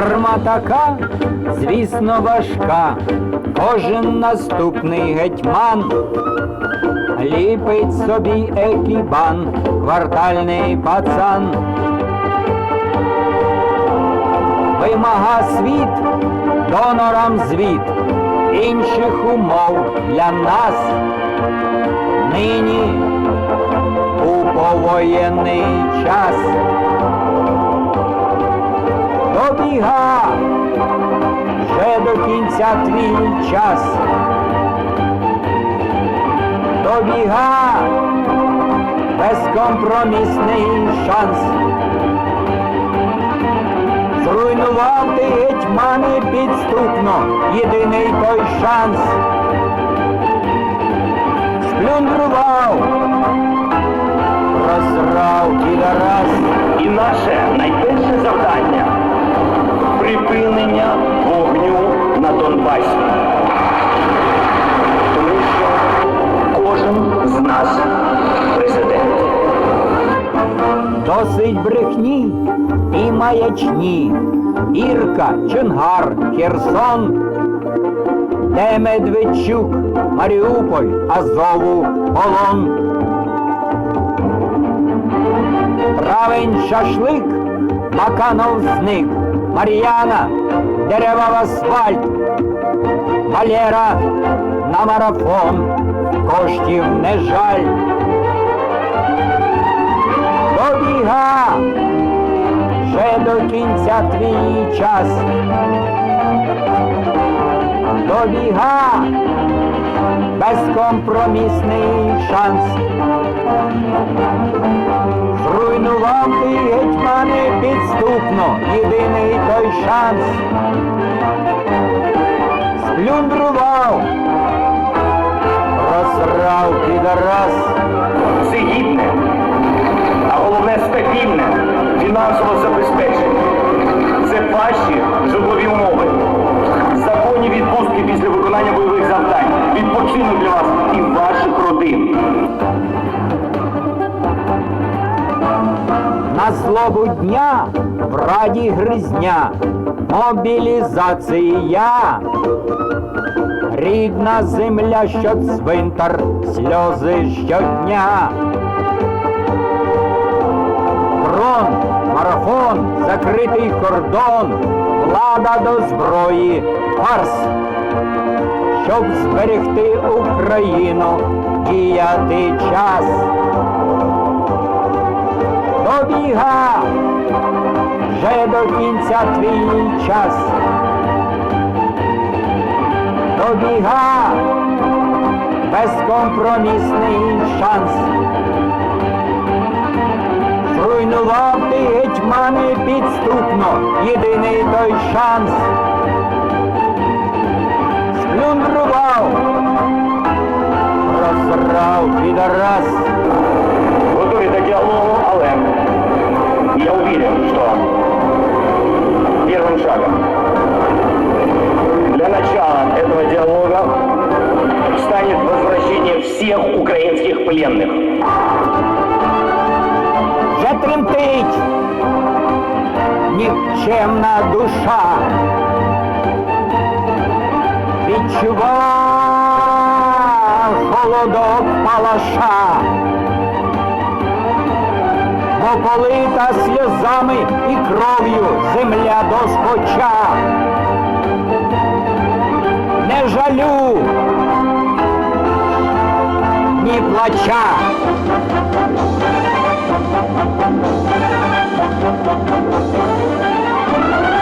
Карма така, звісно, важка. Кожен наступний гетьман ліпить собі екібан, квартальний пацан. Вимага світ, донорам звіт, інших умов для нас нині у повоєнний час. Добіга вже до кінця твій час. Добіга безкомпромісний шанс. Зруйнував ти гетьмани підступно, єдиний той шанс. Сплюндрував, розрав підарас. І наше припинення вогню на Донбасі. Тому що кожен з нас президент. Досить брехні і маячні, Ірка, Чонгар, Херсон, де Медведчук, Маріуполь, Азову, полон. Травень шашлик, Маканов зник, Мар'яна, дерева в асфальт, Валера на марафон, коштів не жаль. Добіга, ще до кінця твій час. Добіга, безкомпромісний шанс. Зруйнував ти гетьмани підступно, єдиний той шанс. Сплюндрував, розрав На злобу дня в раді гризня, мобілізація. Рідна земля, що цвинтар, сльози щодня. Фронт, марафон, закритий кордон, влада до зброї, фарс. Щоб зберегти Україну, діяти час добіга, вже до кінця твій час. Добіга, безкомпромісний шанс. Зруйнував ти гетьмани підступно, єдиний той шанс. Сплюндрував, розрав підарас. Готові до диалогу, але я уверен, что первым шагом для начала этого диалога станет возвращение всех украинских пленных. вже тремтить нікчемна душа. відчував холодок палаша, бо полита сльозами і кров'ю земля доскоча. Не жалю ні плача. Thank you.